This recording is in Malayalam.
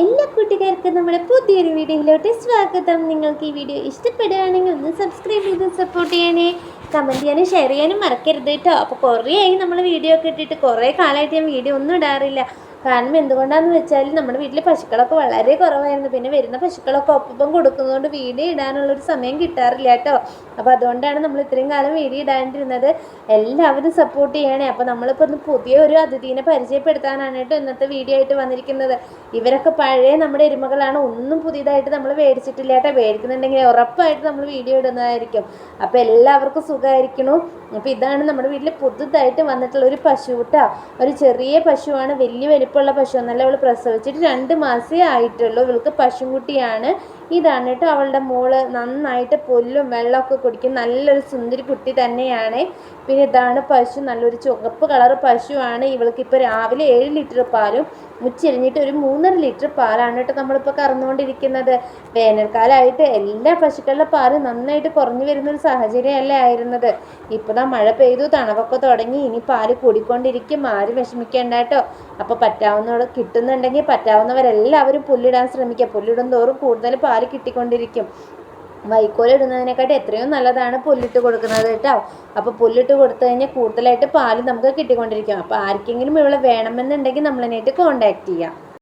എല്ലാ കൂട്ടുകാർക്കും നമ്മുടെ പുതിയൊരു വീഡിയോയിലോട്ട് സ്വാഗതം. നിങ്ങൾക്ക് ഈ വീഡിയോ ഇഷ്ടപ്പെടുകയാണെങ്കിൽ ഒന്ന് സബ്സ്ക്രൈബ് ചെയ്ത് സപ്പോർട്ട് ചെയ്യണേ. കമന്റ് ചെയ്യാനും ഷെയർ ചെയ്യാനും മറക്കരുത് കേട്ടോ. അപ്പോൾ കുറേ ആയി നമ്മൾ വീഡിയോ ഒക്കെ ഇട്ടിട്ട് കുറേ കാലമായിട്ട് ഞാൻ വീഡിയോ ഒന്നും ഇടാറില്ല. കാരണം എന്തുകൊണ്ടാണെന്ന് വെച്ചാൽ നമ്മുടെ വീട്ടിൽ പശുക്കളൊക്കെ വളരെ കുറവായിരുന്നു. പിന്നെ വരുന്ന പശുക്കളൊക്കെ ഒപ്പം കൊടുക്കുന്നതുകൊണ്ട് വീഡിയോ ഇടാനുള്ളൊരു സമയം കിട്ടാറില്ല കേട്ടോ. അപ്പോൾ അതുകൊണ്ടാണ് നമ്മൾ ഇത്രയും കാലം വീഡിയോ ഇടാണ്ടിരുന്നത്. എല്ലാവരും സപ്പോർട്ട് ചെയ്യണേ. അപ്പോൾ നമ്മളിപ്പോൾ ഒന്ന് പുതിയ ഒരു അതിഥീനെ പരിചയപ്പെടുത്താനാണ് കേട്ടോ ഇന്നത്തെ വീഡിയോ ആയിട്ട് വന്നിരിക്കുന്നത്. ഇവരൊക്കെ പഴയ നമ്മുടെ എരുമകളാണ്. ഒന്നും പുതിയതായിട്ട് നമ്മൾ മേടിച്ചിട്ടില്ല കേട്ടോ. മേടിക്കുന്നുണ്ടെങ്കിൽ ഉറപ്പായിട്ട് നമ്മൾ വീഡിയോ ഇടുന്നതായിരിക്കും. അപ്പോൾ എല്ലാവർക്കും സുഖമായിരിക്കണു. അപ്പോൾ ഇതാണ് നമ്മുടെ വീട്ടിൽ പുതുതായിട്ട് വന്നിട്ടുള്ള ഒരു പശു കേട്ടോ ഒരു ചെറിയ പശുവാണ് വലിയ വലിപ്പമുള്ള പശു എന്നല്ല അവൾ പ്രസവിച്ചിട്ട് രണ്ട് മാസമേ ആയിട്ടുള്ളൂ. ഇവൾക്ക് പശുക്കുട്ടിയാണ് ഇതാണ് കേട്ടോ അവളുടെ മോൾ. നന്നായിട്ട് പൊല്ലും വെള്ളമൊക്കെ കുടിക്കും നല്ലൊരു സുന്ദരി കുട്ടി തന്നെയാണ്. പിന്നെ ഇതാണ് പശു. നല്ലൊരു ചുവപ്പ് കളർ പശുവാണ്. ഇവൾക്ക് ഇപ്പോൾ രാവിലെ ഏഴ് ലിറ്റർ പാലും ഉച്ചരിഞ്ഞിട്ട് ഒരു മൂന്നര ലിറ്റർ പാലാണ് കേട്ടോ നമ്മളിപ്പോൾ കറന്നുകൊണ്ടിരിക്കുന്നത്. വേനൽക്കാലമായിട്ട് എല്ലാ പശുക്കളുടെ പാൽ നന്നായിട്ട് കുറഞ്ഞു വരുന്നൊരു സാഹചര്യമല്ലേ ആയിരുന്നത്. ഇപ്പോൾ ദാ മഴ പെയ്തു തണവൊക്കെ തുടങ്ങി. ഇനി പാൽ കൂടിക്കൊണ്ടിരിക്കും. ആരും വിഷമിക്കേണ്ട കേട്ടോ. അപ്പോൾ പറ്റാവുന്ന കിട്ടുന്നുണ്ടെങ്കിൽ പറ്റാവുന്നവരെല്ലാവരും പുല്ലിടാൻ ശ്രമിക്കുക. പുല്ലിടും തോറും കൂടുതൽ പാൽ കിട്ടിക്കൊണ്ടിരിക്കും. വൈക്കോൽ ഇടുന്നതിനെക്കാട്ടി എത്രയോ നല്ലതാണ് പുല്ലിട്ട് കൊടുക്കുന്നത് കേട്ടോ. അപ്പോൾ പുല്ലിട്ട് കൊടുത്തു കഴിഞ്ഞാൽ കൂടുതലായിട്ട് പാൽ നമുക്ക് കിട്ടിക്കൊണ്ടിരിക്കും. അപ്പോൾ ആർക്കെങ്കിലും ഇവിടെ വേണമെന്നുണ്ടെങ്കിൽ നമ്മളതിനായിട്ട് കോൺടാക്ട് ചെയ്യാം.